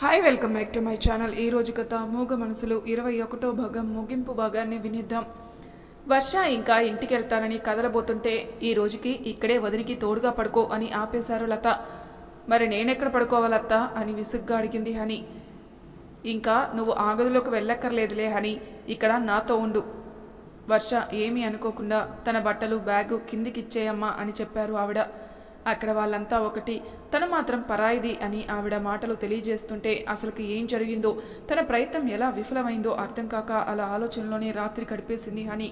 Hi welcome back to my channel ఈ రోజు కథ మూగ మనసులు ఇరవై ఒకటో భాగం ముగింపు భాగాన్ని వినిద్దాం. వర్ష ఇంకా ఇంటికి వెళ్తానని కదలబోతుంటే ఈ రోజుకి ఇక్కడే వదినికి తోడుగా పడుకో అని ఆపేశారు లత. మరి నేనెక్కడ పడుకోవాలత్త అని విసుగ్గా అడిగింది హని. ఇంకా నువ్వు ఆ గదిలోకి వెళ్ళక్కర్లేదులే హని ఇక్కడ నాతో ఉండు. వర్ష ఏమీ అనుకోకుండా తన బట్టలు బ్యాగు కిందికిచ్చేయమ్మా అని చెప్పారు ఆవిడ. అక్కడ వాళ్ళంతా ఒకటి. తను మాత్రం పరాయిది అని ఆవిడ మాటలు తెలియజేస్తుంటే అసలుకి ఏం జరిగిందో తన ప్రయత్నం ఎలా విఫలమైందో అర్థం కాక అలా ఆలోచనలోనే రాత్రి గడిపేసింది అని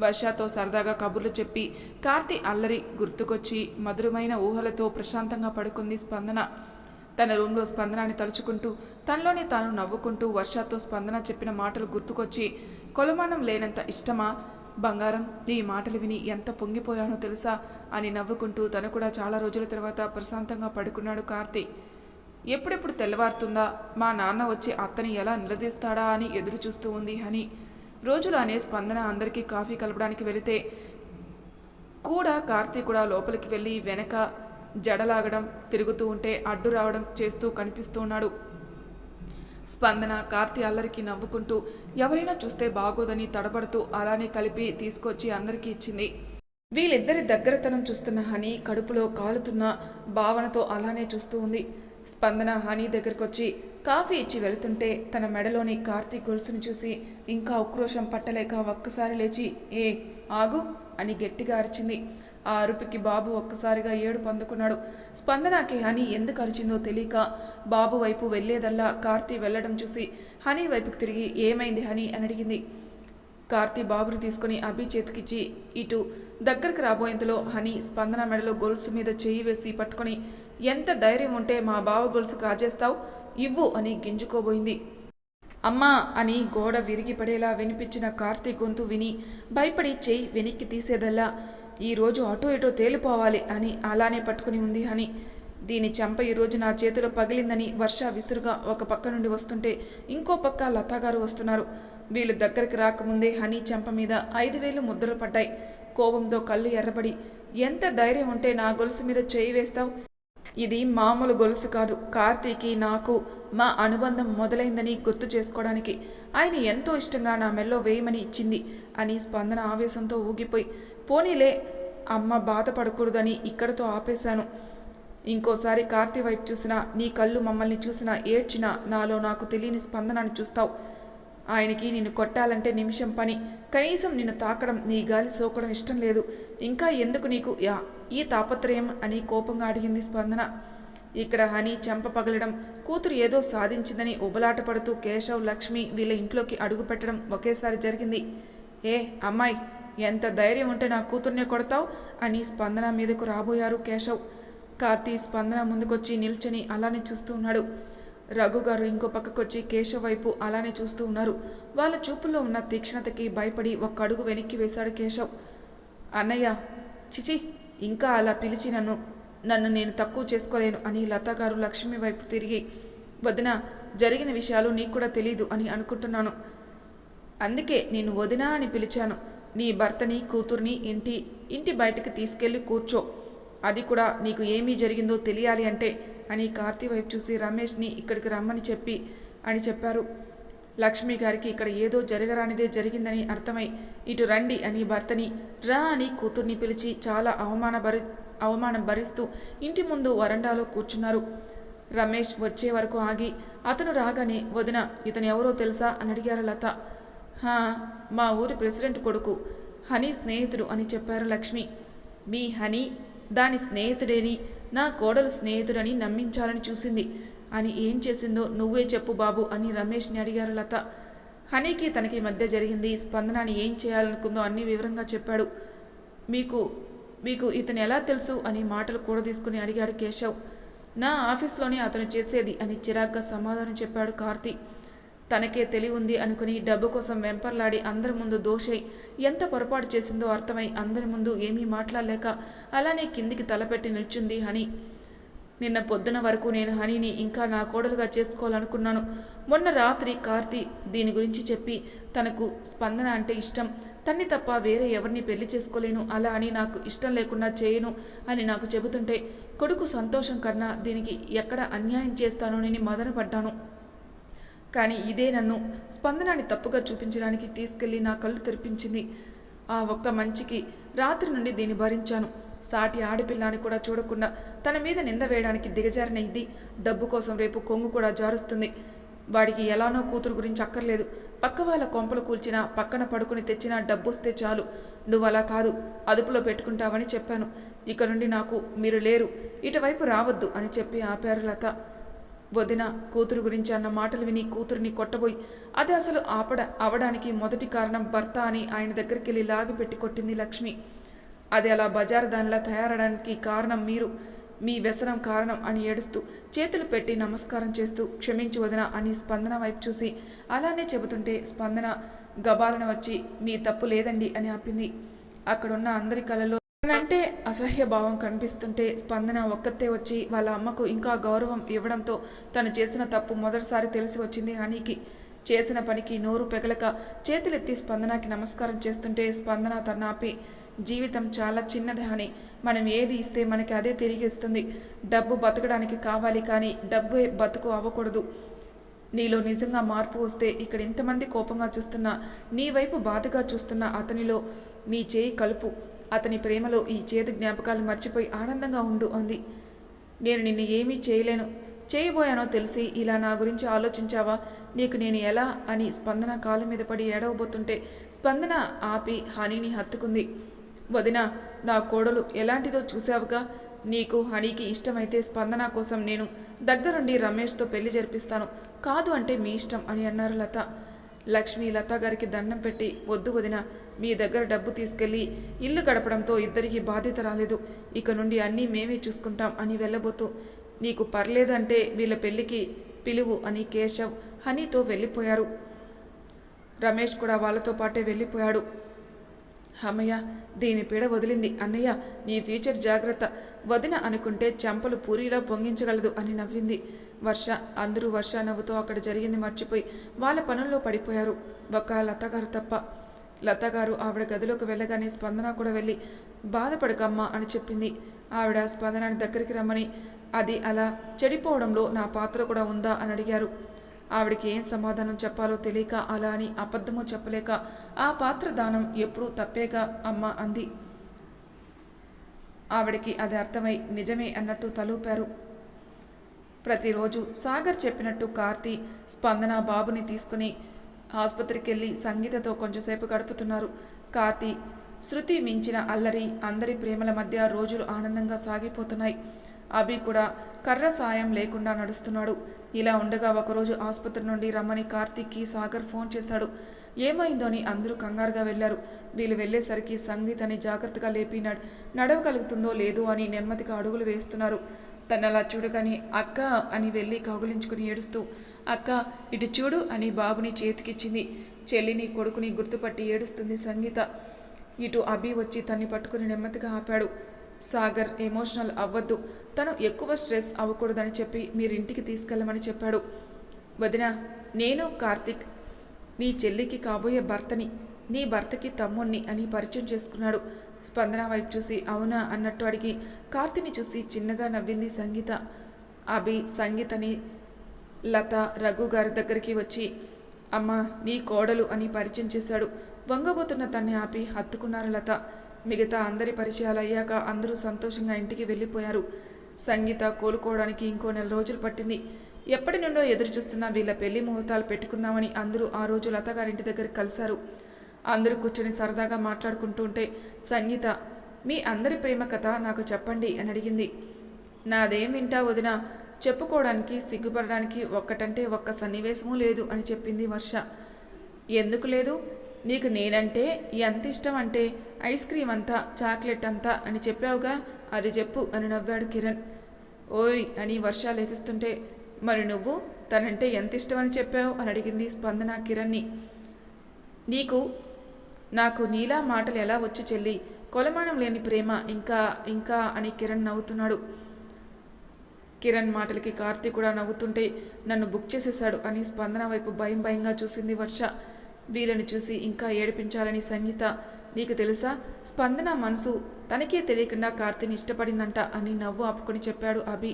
వర్షతో సరదాగా కబుర్లు చెప్పి కార్తీ అల్లరి గుర్తుకొచ్చి మధురమైన ఊహలతో ప్రశాంతంగా పడుకుంది స్పందన. తన రూమ్లో స్పందనాన్ని తలుచుకుంటూ తనలోనే తాను నవ్వుకుంటూ వర్షాతో స్పందన చెప్పిన మాటలు గుర్తుకొచ్చి కొలమానం లేనంత ఇష్టమా? బంగారం నీ మాటలు విని ఎంత పొంగిపోయానో తెలుసా? అని నవ్వుకుంటూ తను కూడా చాలా రోజుల తర్వాత ప్రశాంతంగా పడుకున్నాడు కార్తీ. ఎప్పుడెప్పుడు తెల్లవారుతుందా? మా నాన్న వచ్చి అత్తని ఎలా నిలదీస్తాడా అని ఎదురు చూస్తూ ఉంది హని. అనే స్పందన అందరికీ కాఫీ కలపడానికి వెళితే కూడా కార్తీ కూడా లోపలికి వెళ్ళి వెనక జడలాగడం తిరుగుతూ ఉంటే అడ్డు రావడం చేస్తూ కనిపిస్తూ ఉన్నాడు. స్పందన కార్తీ అల్లరికి నవ్వుకుంటూ ఎవరైనా చూస్తే బాగోదని తడబడుతూ అలానే కలిపి తీసుకొచ్చి అందరికీ ఇచ్చింది. వీళ్ళిద్దరి దగ్గరతనం చూస్తున్న హని కడుపులో కాలుతున్న భావనతో అలానే చూస్తూ ఉంది. స్పందన హనీ దగ్గరకొచ్చి కాఫీ ఇచ్చి వెళుతుంటే తన మెడలోని కార్తీ గొలుసును చూసి ఇంకా ఉక్రోషం పట్టలేక ఒక్కసారి లేచి ఏ ఆగు అని గట్టిగా అరిచింది. ఆ అరుపుకి బాబు ఒక్కసారిగా ఏడు పొందుకున్నాడు. స్పందనకి హనీ ఎందుకు అరిచిందో తెలియక బాబు వైపు వెళ్ళేదల్లా కార్తీ వెళ్ళడం చూసి హనీ వైపుకి తిరిగి ఏమైంది హనీ అని అడిగింది. కార్తీ బాబుని తీసుకుని అభి చేతికిచ్చి ఇటు దగ్గరికి రాబోయేంతలో హనీ స్పందన మెడలో గొలుసు మీద చేయి వేసి పట్టుకొని ఎంత ధైర్యం ఉంటే మా బావ గొలుసు కాజేస్తావు? ఇవ్వు అని గింజుకోబోయింది. అమ్మా అని గోడ విరిగిపడేలా వినిపించిన కార్తీ గొంతు విని భయపడి చేయి వెనక్కి తీసేదల్లా ఈరోజు అటో ఇటో తేలిపోవాలి అని అలానే పట్టుకుని ఉంది హని. దీని చెంప ఈరోజు నా చేతిలో పగిలిందని వర్ష విసురుగా ఒక పక్క నుండి వస్తుంటే ఇంకో పక్క లతాగారు వస్తున్నారు. వీళ్ళు దగ్గరికి రాకముందే హనీ చెంప మీద ఐదు వేలు ముద్రలు పడ్డాయి. కోపంతో కళ్ళు ఎర్రబడి ఎంత ధైర్యం ఉంటే నా గొలుసు మీద చేయి వేస్తావు? ఇది మామూలు గొలుసు కాదు. కార్తీకి నాకు మా అనుబంధం మొదలైందని గుర్తు చేసుకోవడానికి ఆయన ఎంతో ఇష్టంగా నా మెల్లో వేయమని ఇచ్చింది అని స్పందన ఆవేశంతో ఊగిపోయి పోనీలే అమ్మ బాధపడకూడదని ఇక్కడతో ఆపేశాను. ఇంకోసారి కార్తీ వైపు చూసినా నీ కళ్ళు మమ్మల్ని చూసినా ఏడ్చినా నాలో నాకు తెలియని స్పందనని చూస్తావు. ఆయనకి నిన్ను కొట్టాలంటే నిమిషం పని. కనీసం నిన్ను తాకడం నీ గాలి సోకడం ఇష్టం లేదు. ఇంకా ఎందుకు నీకు యా ఈ తాపత్రయం అని కోపంగా అడిగింది స్పందన. ఇక్కడ హనీ చెంప పగలడం కూతురు ఏదో సాధించిందని ఉబలాట పడుతూ కేశవ్ లక్ష్మి వీళ్ళ ఇంట్లోకి అడుగు పెట్టడం ఒకేసారి జరిగింది. ఏ అమ్మాయి ఎంత ధైర్యం ఉంటే నా కూతుర్నే కొడతావు? అని స్పందన మీదకు రాబోయారు కేశవ్. కార్తీ స్పందన ముందుకొచ్చి నిల్చొని అలానే చూస్తూ ఉన్నాడు. రఘు గారు ఇంకో పక్కకొచ్చి కేశవ్ వైపు అలానే చూస్తూ ఉన్నారు. వాళ్ళ చూపుల్లో ఉన్న తీక్ష్ణతకి భయపడి ఒక్క అడుగు వెనక్కి వేశాడు కేశవ్. అన్నయ్య చిచి ఇంకా అలా పిలిచి నన్ను నన్ను నేను తక్కువ చేసుకోలేను అని లతా గారు లక్ష్మి వైపు తిరిగి వదిన జరిగిన విషయాలు నీకు కూడా తెలీదు అని అనుకుంటున్నాను. అందుకే నేను వదినా అని పిలిచాను. నీ భర్తని కూతుర్ని ఇంటి ఇంటి బయటకు తీసుకెళ్ళి కూర్చో. అది కూడా నీకు ఏమీ జరిగిందో తెలియాలి అంటే అని కార్తీ వైపు చూసి రమేష్ని ఇక్కడికి రమ్మని చెప్పి అని చెప్పారు. లక్ష్మి గారికి ఇక్కడ ఏదో జరగరానిదే జరిగిందని అర్థమై ఇటు రండి అని భర్తని రా అని కూతుర్ని పిలిచి చాలా అవమాన భరి అవమానం భరిస్తూ ఇంటి ముందు వరండాలో కూర్చున్నారు. రమేష్ వచ్చే వరకు ఆగి అతను రాగానే వదిన ఇతను ఎవరో తెలుసా? అని అడిగారు లత. మా ఊరి ప్రెసిడెంట్ కొడుకు. హనీ స్నేహితుడు అని చెప్పారు లక్ష్మి. మీ హనీ దాని స్నేహితుడేని నా కోడలు స్నేహితుడని నమ్మించాలని చూసింది. అని ఏం చేసిందో నువ్వే చెప్పు బాబు అని రమేష్ని అడిగారు లత. హనీకి తనకి మధ్య జరిగింది స్పందనాన్ని ఏం చేయాలనుకుందో అన్ని వివరంగా చెప్పాడు. మీకు మీకు ఇతను ఎలా తెలుసు అని మాటలు కూడా తీసుకుని అడిగాడు కేశవ్. నా ఆఫీస్లోనే అతను చేసేది అని చిరాగ్గా సమాధానం చెప్పాడు కార్తీ. తనకే తెలివి ఉంది అనుకుని డబ్బు కోసం వెంపర్లాడి అందరి ముందు దోషై ఎంత పొరపాటు చేసిందో అర్థమై అందరి ముందు ఏమీ మాట్లాడలేక అలానే కిందికి తలపెట్టి నిల్చుంది హని. నిన్న పొద్దున వరకు నేను హనీని ఇంకా నా కోడలుగా చేసుకోవాలనుకున్నాను. మొన్న రాత్రి కార్తీ దీని గురించి చెప్పి తనకు స్పందన అంటే ఇష్టం. తన్ని తప్ప వేరే ఎవరిని పెళ్ళి చేసుకోలేను. అలా అని నాకు ఇష్టం లేకుండా చేయను అని నాకు చెబుతుంటే కొడుకు సంతోషం కన్నా దీనికి ఎక్కడ అన్యాయం చేస్తానోనని మదనపడ్డాను. కానీ ఇదే నన్ను స్పందనాన్ని తప్పుగా చూపించడానికి తీసుకెళ్ళి నా కళ్ళు తెరిపించింది. ఆ ఒక్క మంచికి రాత్రి నుండి దీన్ని భరించాను. సాటి ఆడపిల్లని కూడా చూడకుండా తన మీద నింద వేయడానికి దిగజారిన ఇది డబ్బు కోసం రేపు కొంగు కూడా జారుస్తుంది. వాడికి ఎలానో కూతురు గురించి అక్కర్లేదు. పక్క వాళ్ళ కొంపలు కూల్చినా పక్కన పడుకుని తెచ్చినా డబ్బొస్తే చాలు. నువ్వు అలా కాదు అదుపులో పెట్టుకుంటావని చెప్పాను. ఇక నుండి నాకు మీరు లేరు ఇటువైపు రావద్దు అని చెప్పి ఆపారు లత. వదిన కూతురు గురించి అన్న మాటలు విని కూతురిని కొట్టబోయి అది అసలు ఆపడ అవడానికి మొదటి కారణం భర్త అని ఆయన దగ్గరికి వెళ్ళి లాగిపెట్టి కొట్టింది లక్ష్మి. అది అలా బజారు దానిలా తయారడానికి కారణం మీరు. మీ వ్యసనం కారణం అని ఏడుస్తూ చేతులు పెట్టి నమస్కారం చేస్తూ క్షమించి వదిన అని స్పందన వైపు చూసి అలానే చెబుతుంటే స్పందన గబాలన వచ్చి మీ తప్పు లేదండి అని ఆపింది. అక్కడున్న అందరి కళలో అంటే అసహ్య భావం కనిపిస్తుంటే స్పందన ఒక్కతే వచ్చి వాళ్ళ అమ్మకు ఇంకా గౌరవం ఇవ్వడంతో తను చేసిన తప్పు మొదటిసారి తెలిసి వచ్చింది హనీకి. చేసిన పనికి నోరు పెగలక చేతులెత్తి స్పందనకి నమస్కారం చేస్తుంటే స్పందన తన్నాపి జీవితం చాలా చిన్నది అని మనం ఏది ఇస్తే మనకి అదే తిరిగి ఇస్తుంది డబ్బు బతకడానికి కావాలి కానీ డబ్బే బతుకు అవ్వకూడదు. నీలో నిజంగా మార్పు వస్తే ఇక్కడ ఇంతమంది కోపంగా చూస్తున్నా నీ వైపు బాధగా చూస్తున్న అతనిలో నీ చేయి కలుపు. అతని ప్రేమలో ఈ చేదు జ్ఞాపకాలు మర్చిపోయి ఆనందంగా ఉండు అంది. నేను నిన్ను ఏమీ చేయలేను. చేయబోయానో తెలిసి ఇలా నా గురించి ఆలోచించావా? నీకు నేను ఎలా అని స్పందన కాళ్ళ మీద పడి ఏడవబోతుంటే స్పందన ఆపి హనీని హత్తుకుంది. వదిన నా కోడలు ఎలాంటిదో చూసావుగా నీకు హనీకి ఇష్టమైతే స్పందన కోసం నేను దగ్గరుండి రమేష్తో పెళ్ళి జరిపిస్తాను. కాదు అంటే మీ ఇష్టం అని అన్నారు లత. లక్ష్మి లత గారికి దండం పెట్టి వద్దు వదిన మీ దగ్గర డబ్బు తీసుకెళ్ళి ఇల్లు గడపడంతో ఇద్దరికి బాధ్యత రాలేదు. ఇక నుండి అన్నీ మేమే చూసుకుంటాం అని వెళ్ళబోతూ నీకు పర్లేదంటే వీళ్ళ పెళ్ళికి పిలువు అని కేశవ్ హనీతో వెళ్ళిపోయారు. రమేష్ కూడా వాళ్ళతో పాటే వెళ్ళిపోయాడు. అమ్మయ్య దీని పీడ వదిలింది. అన్నయ్య నీ ఫ్యూచర్ జాగ్రత్త. వదిన అనుకుంటే చెంపలు పూరిలా పొంగించగలదు అని నవ్వింది. వర్ష అందరూ వర్ష నవ్వుతో అక్కడ జరిగింది మర్చిపోయి వాళ్ళ పనుల్లో పడిపోయారు. ఒక్క లతగారు తప్ప లతగారు ఆవిడ గదిలోకి వెళ్ళగానే స్పందన కూడా వెళ్ళి బాధపడకమ్మా అని చెప్పింది. ఆవిడ స్పందనాన్ని దగ్గరికి రమ్మని అది అలా చెడిపోవడంలో నా పాత్ర కూడా ఉందా? అని అడిగారు. ఆవిడకి ఏం సమాధానం చెప్పాలో తెలియక అలా అని అబద్ధమో చెప్పలేక ఆ పాత్ర దానం ఎప్పుడూ తప్పేగా అమ్మ అంది. ఆవిడకి అది అర్థమై నిజమే అన్నట్టు తలూపారు. ప్రతిరోజు సాగర్ చెప్పినట్టు కార్తీ స్పందన బాబుని తీసుకుని ఆసుపత్రికి వెళ్ళి సంగీతతో కొంచెంసేపు గడుపుతున్నారు. కార్తీ శృతి మించిన అల్లరి అందరి ప్రేమల మధ్య రోజులు ఆనందంగా సాగిపోతున్నాయి. అభి కూడా కర్ర సాయం లేకుండా నడుస్తున్నాడు. ఇలా ఉండగా ఒకరోజు ఆసుపత్రి నుండి రమ్మని కార్తీక్కి సాగర్ ఫోన్ చేశాడు. ఏమైందో అని అందరూ కంగారుగా వెళ్ళారు వీళ్ళు వెళ్ళేసరికి సంగీతని జాగ్రత్తగా లేపి నడ్ నడవగలుగుతుందో లేదో అని నెమ్మదిగా అడుగులు వేస్తున్నారు. తను అలా చూడగానే అక్క అని వెళ్ళి కౌగులించుకుని ఏడుస్తూ అక్క ఇటు చూడు అని బాబుని చేతికిచ్చింది. చెల్లిని కొడుకుని గుర్తుపట్టి ఏడుస్తుంది సంగీత. ఇటు అభి వచ్చి తన్ని పట్టుకుని నెమ్మదిగా ఆపాడు. సాగర్ ఎమోషనల్ అవ్వద్దు. తను ఎక్కువ స్ట్రెస్ అవ్వకూడదని చెప్పి మీరింటికి తీసుకెళ్ళమని చెప్పాడు. వదిన నేను కార్తిక్. నీ చెల్లికి కాబోయే భర్తని నీ భర్తకి తమ్ముణ్ణి అని పరిచయం చేసుకున్నాడు. స్పందన వైపు చూసి అవునా అన్నట్టు అడిగి కార్తిని చూసి చిన్నగా నవ్వింది సంగీత. అభి సంగీతని లత రఘు గారి దగ్గరికి వచ్చి అమ్మ నీ కోడలు అని పరిచయం చేశాడు. వంగబోతున్న తన్ని ఆపి హత్తుకున్నారు లత. మిగతా అందరి పరిచయాలు అయ్యాక అందరూ సంతోషంగా ఇంటికి వెళ్ళిపోయారు. సంగీత కోలుకోవడానికి ఇంకో నెల రోజులు పట్టింది. ఎప్పటి నుండో ఎదురు చూస్తున్న వీళ్ళ పెళ్ళి ముహూర్తాలు పెట్టుకుందామని అందరూ ఆ రోజు లత గారింటి దగ్గర కలిశారు. అందరూ కూర్చొని సరదాగా మాట్లాడుకుంటూ ఉంటే సంగీత మీ అందరి ప్రేమ కథ నాకు చెప్పండి అని అడిగింది. నాదేం వింటా వదిన? చెప్పుకోవడానికి సిగ్గుపడడానికి ఒక్కటంటే ఒక్క సన్నివేశము లేదు అని చెప్పింది వర్ష. ఎందుకు లేదు? నీకు నేనంటే ఎంత ఇష్టం అంటే ఐస్ క్రీమ్ అంతా చాక్లెట్ అంతా అని చెప్పావుగా? అది చెప్పు అని నవ్వాడు కిరణ్. ఓయ్ అని వర్ష లేఖిస్తుంటే మరి నువ్వు తనంటే ఎంత ఇష్టం అని చెప్పావు అని అడిగింది స్పందన కిరణ్ని. నీకు నాకు నీలా మాటలు ఎలా వచ్చి చెల్లి? కొలమానం లేని ప్రేమ ఇంకా ఇంకా అని కిరణ్ నవ్వుతున్నాడు. కిరణ్ మాటలకి కార్తీ కూడా నవ్వుతుంటే నన్ను బుక్ చేసేశాడు అని స్పందన వైపు భయం భయంగా చూసింది వర్ష. వీళ్ళని చూసి ఇంకా ఏడిపించాలని సంగీత నీకు తెలుసా? స్పందన మనసు తనకే తెలియకుండా కార్తీని ఇష్టపడిందంట అని నవ్వు ఆపుకొని చెప్పాడు అభి.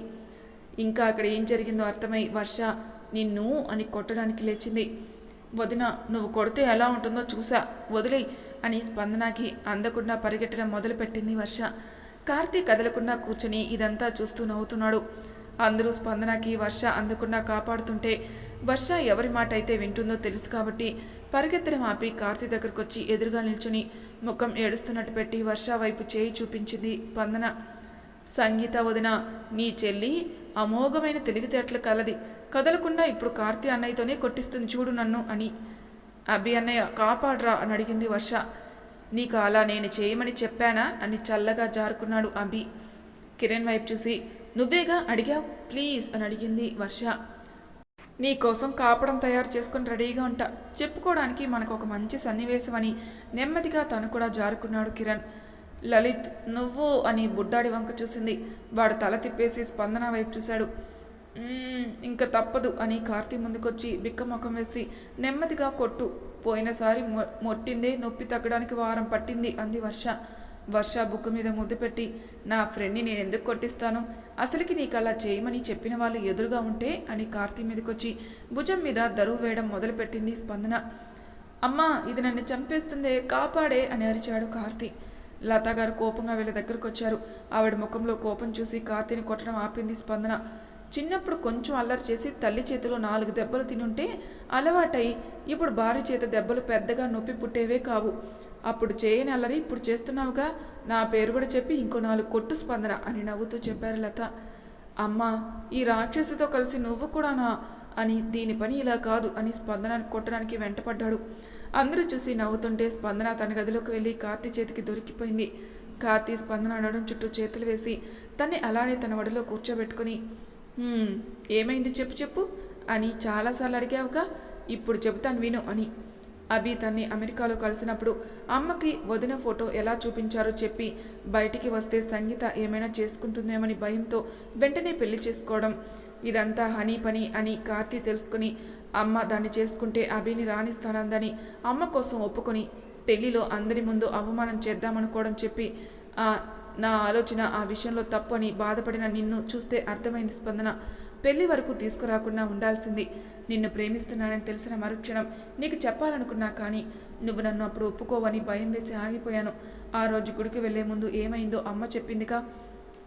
ఇంకా అక్కడ ఏం జరిగిందో అర్థమై వర్ష నిన్ను అని కొట్టడానికి లేచింది. వదిన నువ్వు కొడితే ఎలా ఉంటుందో చూసా. వదిలేయ్ అని స్పందనకి అందకుండా పరిగెట్టడం మొదలుపెట్టింది వర్ష. కార్తీక్ కదలకుండా కూర్చొని ఇదంతా చూస్తూ నవ్వుతున్నాడు. అందరూ స్పందనకి వర్ష అందకుండా కాపాడుతుంటే వర్ష ఎవరి మాట అయితే వింటుందో తెలుసు కాబట్టి పరిగెత్తడం ఆపి కార్తీ దగ్గరకు వచ్చి ఎదురుగా నిల్చుని ముఖం ఏడుస్తున్నట్టు పెట్టి వర్ష వైపు చేయి చూపించింది స్పందన. సంగీత వదిన నీ చెల్లి అమోఘమైన తెలివితేటలు కలది. కదలకుండా ఇప్పుడు కార్తీ అన్నయ్యతోనే కొట్టిస్తుంది చూడు నన్ను అని. అభి అన్నయ్య కాపాడ్రా అని అడిగింది వర్ష. నీకు అలా నేను చేయమని చెప్పానా అని చల్లగా జారుకున్నాడు అభి. కిరణ్ వైపు చూసి నువ్వేగా అడిగావు? ప్లీజ్ అని అడిగింది వర్ష. నీ కోసం కాపడం తయారు చేసుకుని రెడీగా ఉంటా. చెప్పుకోవడానికి మనకు ఒక మంచి సన్నివేశం అని నెమ్మదిగా తను కూడా జారుకున్నాడు కిరణ్. లలిత్ నువ్వు అని బుడ్డాడి వంక చూసింది. వాడు తల తిప్పేసి స్పందన వైపు చూశాడు. ఇంకా తప్పదు అని కార్తీ ముందుకొచ్చి బిక్కమొఖం వేసి నెమ్మదిగా కొట్టు. పోయినసారి మొ- మొట్టిందే నొప్పి తగ్గడానికి వారం పట్టింది అంది వర్ష. వర్ష బుక్ మీద ముద్దు పెట్టి నా ఫ్రెండ్ని నేను ఎందుకు కొట్టిస్తాను? అసలుకి నీకు అలా చేయమని చెప్పిన వాళ్ళు ఎదురుగా ఉంటే అని కార్తీ మీదకొచ్చి భుజం మీద దరువు వేయడం మొదలుపెట్టింది స్పందన. అమ్మా ఇది నన్ను చంపేస్తుందే కాపాడే అని అరిచాడు కార్తీ. లతా గారు కోపంగా వీళ్ళ దగ్గరకు వచ్చారు ఆవిడ ముఖంలో కోపం చూసి కార్తీని కొట్టడం ఆపింది స్పందన. చిన్నప్పుడు కొంచెం అల్లరి చేసి తల్లి చేతిలో నాలుగు దెబ్బలు తినుంటే అలవాటై ఇప్పుడు భార్య చేత దెబ్బలు పెద్దగా నొప్పి పుట్టేవే కావు. అప్పుడు చేయని అల్లరి ఇప్పుడు చేస్తున్నావుగా? నా పేరు కూడా చెప్పి ఇంకో నాలుగు కొట్టు స్పందన అని నవ్వుతూ చెప్పారు లత. అమ్మా ఈ రాక్షసుతో కలిసి నువ్వు కూడానా? అని దీని పని ఇలా కాదు అని స్పందన కొట్టడానికి వెంటపడ్డాడు. అందరూ చూసి నవ్వుతుంటే స్పందన తన గదిలోకి వెళ్ళి కార్తీ చేతికి దొరికిపోయింది. కార్తీ స్పందన అడడం చుట్టూ చేతులు వేసి తన్ని అలానే తన వడిలో కూర్చోబెట్టుకుని ఏమైంది చెప్పు చెప్పు అని చాలాసార్లు అడిగావుగా ఇప్పుడు చెబుతాను విను అని. అభి తన్ని అమెరికాలో కలిసినప్పుడు అమ్మకి వదిన ఫోటో ఎలా చూపించారో చెప్పి బయటికి వస్తే సంగీత ఏమైనా చేసుకుంటుందేమని భయంతో వెంటనే పెళ్ళి చేసుకోవడం. ఇదంతా హనీ పని అని కార్తీ తెలుసుకుని అమ్మ దాన్ని చేసుకుంటే అభిని రాణిస్తానందని అమ్మ కోసం ఒప్పుకొని పెళ్ళిలో అందరి ముందు అవమానం చేద్దామనుకోవడం చెప్పి నా ఆలోచన ఆ విషయంలో తప్పు అని బాధపడిన నిన్ను చూస్తే అర్థమైంది స్పందన. పెళ్ళి వరకు తీసుకురాకుండా ఉండాల్సింది. నిన్ను ప్రేమిస్తున్నానని తెలిసిన మరుక్షణం నీకు చెప్పాలనుకున్నా కానీ నువ్వు నన్ను అప్పుడు ఒప్పుకోవని భయం వేసి ఆగిపోయాను. ఆ రోజు గుడికి వెళ్ళే ముందు ఏమైందో అమ్మ చెప్పిందిగా?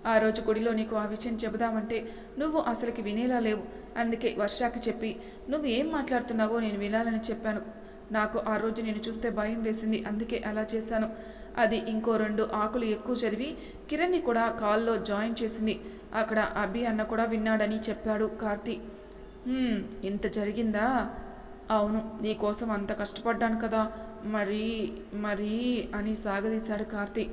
ఆ రోజు గుడిలో నీకు ఆ విషయం చెబుదామంటే నువ్వు అసలుకి వినేలా లేవు. అందుకే వర్షాకి చెప్పి నువ్వు ఏం మాట్లాడుతున్నావో నేను వినాలని చెప్పాను. నాకు ఆ రోజు నేను చూస్తే భయం వేసింది. అందుకే అలా చేశాను. అది ఇంకో రెండు ఆకులు ఎక్కువ చదివి కిరణ్ని కూడా కాల్లో జాయిన్ చేసింది. అక్కడ అభి అన్న కూడా విన్నాడని చెప్పాడు కార్తి. ఇంత జరిగిందా? అవును నీకోసం అంత కష్టపడ్డాను కదా. మరి మరి అని సాగదీశాడు కార్తి.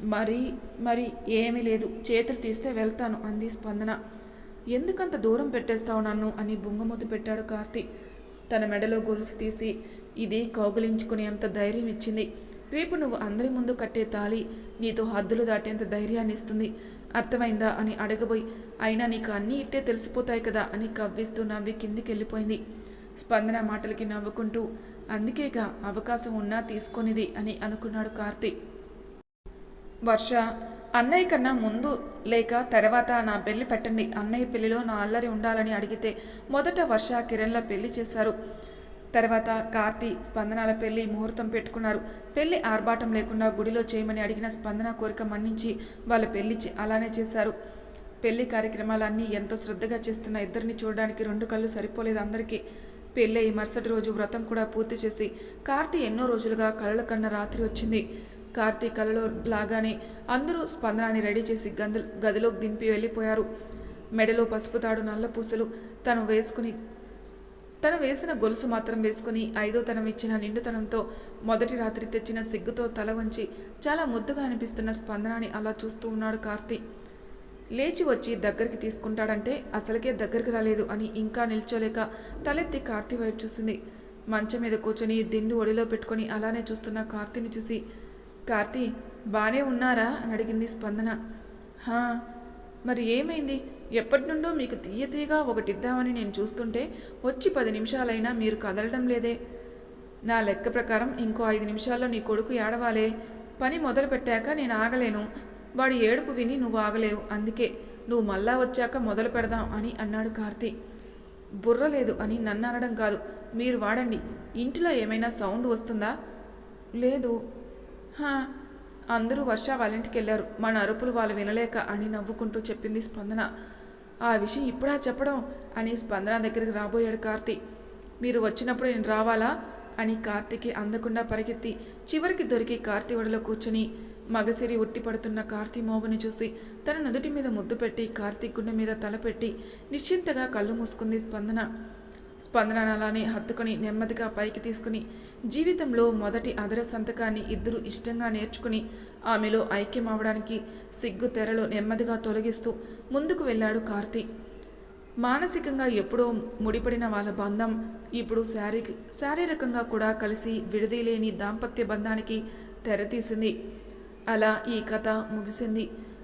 మరి మరి ఏమీ లేదు. చేతులు తీస్తే వెళ్తాను అంది స్పందన. ఎందుకంత దూరం పెట్టేస్తావు నన్ను? అని బుంగమూతి పెట్టాడు కార్తీ. తన మెడలో గొలుసు తీసి ఇది కౌగులించుకునేంత ధైర్యం ఇచ్చింది. రేపు నువ్వు అందరి ముందు కట్టే తాళి నీతో హద్దులు దాటేంత ధైర్యాన్ని ఇస్తుంది. అర్థమైందా అని అడగబోయి అయినా నీకు అన్నీ ఇట్టే తెలిసిపోతాయి కదా అని కవ్విస్తూ నవ్వి కిందికి వెళ్ళిపోయింది స్పందన మాటలకి నవ్వుకుంటూ అందుకేగా అవకాశం ఉన్నా తీసుకొనిది అని అనుకున్నాడు కార్తీ. వర్ష అన్నయ్య కన్నా ముందు లేక తర్వాత నా పెళ్ళి పెట్టండి. అన్నయ్య పెళ్ళిలో నా అల్లరి ఉండాలని అడిగితే మొదట వర్ష కిరణ్ల పెళ్ళి చేశారు. తర్వాత కార్తీ స్పందనాల పెళ్ళి ముహూర్తం పెట్టుకున్నారు. పెళ్ళి ఆర్భాటం లేకుండా గుడిలో చేయమని అడిగిన స్పందన కోరిక మన్నించి వాళ్ళ పెళ్ళి అలానే చేశారు. పెళ్ళి కార్యక్రమాలన్నీ ఎంతో శ్రద్ధగా చేస్తున్న ఇద్దరిని చూడడానికి రెండు కళ్ళు సరిపోలేదు అందరికీ. పెళ్ళి మరుసటి రోజు వ్రతం కూడా పూర్తి చేసి కార్తీ ఎన్నో రోజులుగా కలల కన్న రాత్రి వచ్చింది. కార్తీ కలలో లాగానే అందరూ స్పందనాన్ని రెడీ చేసి గందు గదిలోకి దింపి వెళ్ళిపోయారు. మెడలో పసుపు తాడు నల్ల పూసలు. తను వేసుకుని తను వేసిన గొలుసు మాత్రం వేసుకుని ఐదో తనం ఇచ్చిన నిండుతనంతో మొదటి రాత్రి తెచ్చిన సిగ్గుతో తల వంచి చాలా ముద్దుగా అనిపిస్తున్న స్పందనాన్ని అలా చూస్తూ ఉన్నాడు కార్తీ. లేచి వచ్చి దగ్గరికి తీసుకుంటాడంటే అసలుకే దగ్గరికి రాలేదు అని ఇంకా నిల్చోలేక తలెత్తి కార్తీ వైపు చూసింది. మంచం మీద కూర్చొని దిండు ఒడిలో పెట్టుకొని అలానే చూస్తున్న కార్తీని చూసి కార్తీ బానే ఉన్నారా? అని అడిగింది స్పందన. హా మరి ఏమైంది? ఎప్పటి నుండో మీకు తీయ తీయగా ఒకటి ఇద్దామని నేను చూస్తుంటే వచ్చి పది నిమిషాలైనా మీరు కదలడం లేదే. నా లెక్క ప్రకారం ఇంకో ఐదు నిమిషాల్లో నీ కొడుకు ఏడవాలే. పని మొదలు పెట్టాక నేను ఆగలేను. వాడి ఏడుపు విని నువ్వు ఆగలేవు. అందుకే నువ్వు మళ్ళా వచ్చాక మొదలు పెడదాం అని అన్నాడు కార్తీ. బుర్ర లేదు అని నన్ను అనడం కాదు. మీరు వాడండి. ఇంటిలో ఏమైనా సౌండ్ వస్తుందా? లేదు. అందరూ వర్ష వాళ్ళ ఇంటికి వెళ్ళారు మన అరుపులు వాళ్ళు వినలేక అని నవ్వుకుంటూ చెప్పింది స్పందన. ఆ విషయం ఇప్పుడా చెప్పడం అని స్పందన దగ్గరికి రాబోయాడు కార్తీ. మీరు వచ్చినప్పుడు నేను రావాలా? అని కార్తీకి అందకుండా పరిగెత్తి చివరికి దొరికి కార్తీ ఒడిలో కూర్చుని మగసిరి ఉట్టి పడుతున్న కార్తీ మోగుని చూసి తన నుదుటి మీద ముద్దు పెట్టి కార్తీక్ గుండె మీద తలపెట్టి నిశ్చింతగా కళ్ళు మూసుకుంది స్పందన. స్పందన అలానే హత్తుకుని నెమ్మదిగా పైకి తీసుకుని జీవితంలో మొదటి అదర సంతకాన్ని ఇద్దరు ఇష్టంగా నేర్చుకుని ఆమెలో ఐక్యం అవడానికి సిగ్గు తెరలు నెమ్మదిగా తొలగిస్తూ ముందుకు వెళ్ళాడు కార్తీ. మానసికంగా ఎప్పుడో ముడిపడిన వాళ్ళ బంధం ఇప్పుడు శారీ శారీరకంగా కూడా కలిసి విడదీలేని దాంపత్య బంధానికి తెరతీసింది. అలా ఈ కథ ముగిసింది.